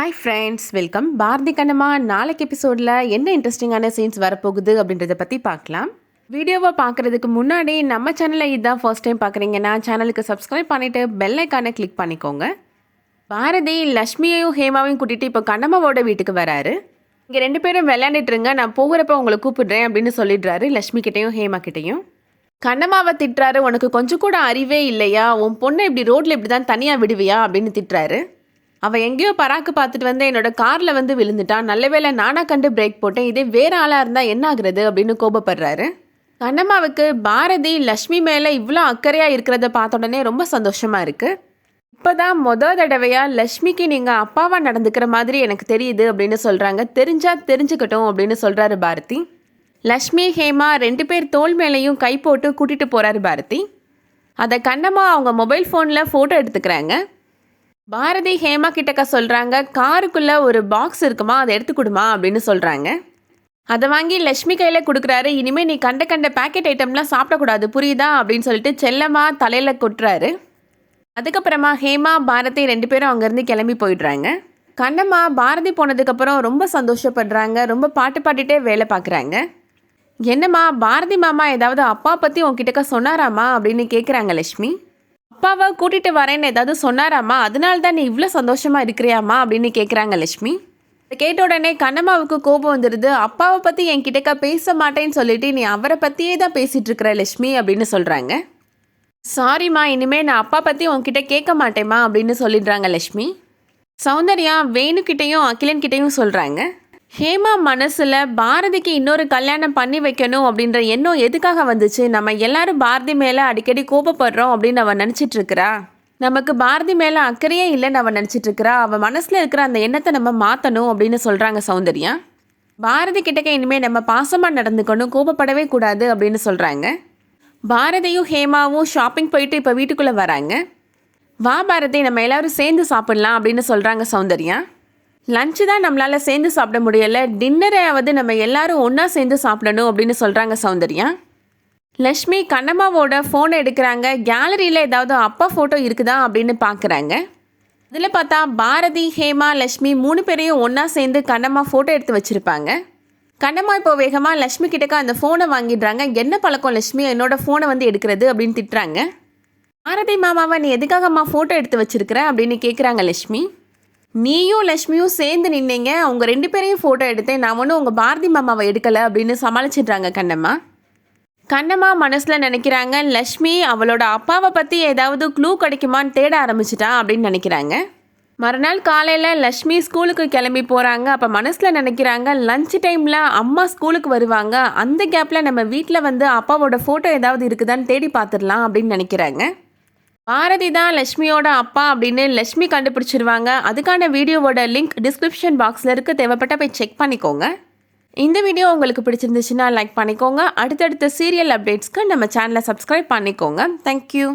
Hi friends welcome Bharathi Kannamma நாளைக்கு எபிசோடில் என்ன இன்ட்ரெஸ்டிங்கான சீன்ஸ் வரப்போகுது அப்படின்றத பற்றி பார்க்கலாம். வீடியோவை பார்க்குறதுக்கு முன்னாடி நம்ம சேனலை இதுதான் ஃபர்ஸ்ட் டைம் பார்க்குறீங்கன்னா சேனலுக்கு சப்ஸ்கிரைப் பண்ணிவிட்டு பெல் ஐக்கானை கிளிக் பண்ணிக்கோங்க. பாரதி லக்ஷ்மியையும் ஹேமாவையும் கூட்டிகிட்டு இப்போ கண்ணம்மாவோட வீட்டுக்கு வராரு. இங்கே ரெண்டு பேரும் விளையாண்டுட்டு இருங்க நான் போகிறப்ப உங்களை கூப்பிடுறேன் அப்படின்னு சொல்லிடுறாரு லக்ஷ்மி கிட்டேயும் ஹேமா கிட்டேயும். கண்ணம்மாவை திட்டுறாரு உனக்கு கொஞ்சம் கூட அறிவே இல்லையா? உன் பொண்ணை இப்படி ரோட்டில் இப்படி தான் தனியாக விடுவியா? அப்படின்னு திட்டுறாரு. அவள் எங்கேயோ பராக்கு பார்த்துட்டு வந்து என்னோட காரில் வந்து விழுந்துட்டான் நல்ல வேளை நானாக கண்டு பிரேக் போட்டேன். இதே வேற ஆளாக இருந்தால் என்ன ஆகுறது அப்படின்னு கோபப்படுறாரு. கண்ணம்மாவுக்கு பாரதி லக்ஷ்மி மேலே இவ்வளோ அக்கறையாக இருக்கிறத பார்த்த உடனே ரொம்ப சந்தோஷமாக இருக்குது இப்போ தான் மொதல் தடவையாக லக்ஷ்மிக்கு நீங்கள் அப்பாவாக நடந்துக்கிற மாதிரி எனக்கு தெரியுது அப்படின்னு சொல்கிறாங்க தெரிஞ்சால் தெரிஞ்சுக்கட்டும் அப்படின்னு சொல்கிறாரு பாரதி. லக்ஷ்மி ஹேமா ரெண்டு பேர் தோல் மேலேயும் கை போட்டு கூட்டிகிட்டு போகிறாரு பாரதி. அதை கண்ணம்மா அவங்க மொபைல் ஃபோனில் ஃபோட்டோ எடுத்துக்கிறாங்க. பாரதி ஹேமா கிட்டக்க சொல்கிறாங்க காருக்குள்ளே ஒரு பாக்ஸ் இருக்குமா? அதை எடுத்து கொடுமா? அப்படின்னு சொல்கிறாங்க அதை வாங்கி லக்ஷ்மி கையில் கொடுக்குறாரு. இனிமேல் நீ கண்ட கண்ட பேக்கெட் ஐட்டம்லாம் சாப்பிடக்கூடாது. புரியுதா? அப்படின்னு சொல்லிட்டு செல்லமா தலையில் கொட்டுறாரு. அதுக்கப்புறமா ஹேமா பாரதி ரெண்டு பேரும் அங்கேருந்து கிளம்பி போயிடுறாங்க. கண்ணம்மா பாரதி போனதுக்கப்புறம் ரொம்ப சந்தோஷப்படுறாங்க. ரொம்ப பாட்டு பாடிட்டே வேலை பார்க்குறாங்க என்னம்மா பாரதி மாமா ஏதாவது அப்பா பற்றி உங்ககிட்டக்க சொன்னாராமா அப்படின்னு கேட்குறாங்க லக்ஷ்மி அப்பாவை கூட்டிகிட்டு வரேன்னு ஏதாவது சொன்னாராம்மா? அதனால தான் நீ இவ்வளோ சந்தோஷமாக இருக்கிறியாம்மா? அப்படின்னு கேட்குறாங்க லட்சுமி. கேட்ட உடனே கண்ணம்மாவுக்கு கோபம் வந்துடுது அப்பாவை பற்றி என்கிட்டக்கா பேச மாட்டேன்னு சொல்லிட்டு நீ அவரை பற்றியே தான் பேசிகிட்டு இருக்கிற லட்சுமி அப்படின்னு சொல்கிறாங்க சாரிம்மா இனிமேல் நான் அப்பா பற்றி உன்கிட்ட கேட்க மாட்டேம்மா அப்படின்னு சொல்லிடுறாங்க லக்ஷ்மி சௌந்தர்யா வேணுக்கிட்டேயும் அகிலன்கிட்டேயும் சொல்கிறாங்க ஹேமா மனசில் பாரதிக்கு இன்னொரு கல்யாணம் பண்ணி வைக்கணும் அப்படின்ற எண்ணம் எதுக்காக வந்துச்சு? நம்ம எல்லாரும் பாரதி மேலே அடிக்கடி கோபப்படுறோம் அப்படின்னு அவன் நினச்சிட்டு இருக்கிறா. நமக்கு பாரதி மேலே அக்கறையே இல்லைன்னு அவன் நினச்சிட்டு இருக்கிறா. அவன் மனசில் இருக்கிற அந்த எண்ணத்தை நம்ம மாற்றணும் அப்படின்னு சொல்கிறாங்க சௌந்தர்யா. பாரதி கிட்டக்க இனிமேல் நம்ம பாசமாக நடந்துக்கணும் கோபப்படவே கூடாது அப்படின்னு சொல்கிறாங்க பாரதியும் ஹேமாவும் ஷாப்பிங் போயிட்டு இப்போ வீட்டுக்குள்ளே வராங்க. வா பாரதி நம்ம எல்லாரும் சேர்ந்து சாப்பிட்லாம் அப்படின்னு சொல்கிறாங்க சௌந்தர்யா. லஞ்சு தான் நம்மளால் சேர்ந்து சாப்பிட முடியலை. டின்னரையாவது நம்ம எல்லாரும் ஒன்றா சேர்ந்து சாப்பிடணும் அப்படின்னு சொல்கிறாங்க சௌந்தர்யா. லக்ஷ்மி கண்ணம்மாவோட ஃபோனை எடுக்கிறாங்க. கேலரியில் ஏதாவது அப்பா ஃபோட்டோ இருக்குதா அப்படின்னு பார்க்குறாங்க அதில் பார்த்தா பாரதி ஹேமா லக்ஷ்மி மூணு பேரையும் ஒன்றா சேர்ந்து கண்ணம்மா ஃபோட்டோ எடுத்து வச்சுருப்பாங்க. கண்ணம்மா இப்போ வேகமாக லக்ஷ்மி கிட்டக்க அந்த ஃபோனை வாங்கிடுறாங்க. என்ன பழக்கம் லக்ஷ்மி என்னோட ஃபோனை வந்து எடுக்கிறது அப்படின்னு திட்டுறாங்க. பாரதி மாமாவை நீ எதுக்காகம்மா ஃபோட்டோ எடுத்து வச்சுருக்கிற? அப்படின்னு கேட்குறாங்க லக்ஷ்மி நீயும் லக்ஷ்மியும் சேர்ந்து நின்னீங்க. அவங்க ரெண்டு பேரையும் ஃபோட்டோ எடுத்தேன். நான் ஒன்றும் உங்கள் பாரதி மாமாவை எடுக்கலை அப்படின்னு சமாளிச்சிடுறாங்க கண்ணம்மா. கண்ணம்மா மனசில் நினைக்கிறாங்க லக்ஷ்மி அவளோட அப்பாவை பற்றி ஏதாவது க்ளூ கிடைக்குமான்னு தேட ஆரம்பிச்சிட்டா அப்படின்னு நினைக்கிறாங்க. மறுநாள் காலையில் லக்ஷ்மி ஸ்கூலுக்கு கிளம்பி போகிறாங்க அப்போ மனசில் நினைக்கிறாங்க லஞ்ச் டைமில் அம்மா ஸ்கூலுக்கு வருவாங்க. அந்த கேப்பில் நம்ம வீட்டில் வந்து அப்பாவோட ஃபோட்டோ ஏதாவது இருக்குதான்னு தேடி பார்த்துடலாம் அப்படின்னு நினைக்கிறாங்க. பாரதி தான் லக்ஷ்மியோட அப்பா அப்படின்னு லக்ஷ்மி கண்டுபிடிச்சிருவாங்க. அதுக்கான வீடியோவோட லிங்க் டிஸ்கிரிப்ஷன் பாக்ஸில் இருக்க. தேவைப்பட்ட போய் செக் பண்ணிக்கோங்க. இந்த வீடியோ உங்களுக்கு பிடிச்சிருந்துச்சுன்னா லைக் பண்ணிக்கோங்க. அடுத்தடுத்த சீரியல் அப்டேட்ஸ்க்கு நம்ம சேனலை சப்ஸ்கிரைப் பண்ணிக்கோங்க. தேங்க்யூ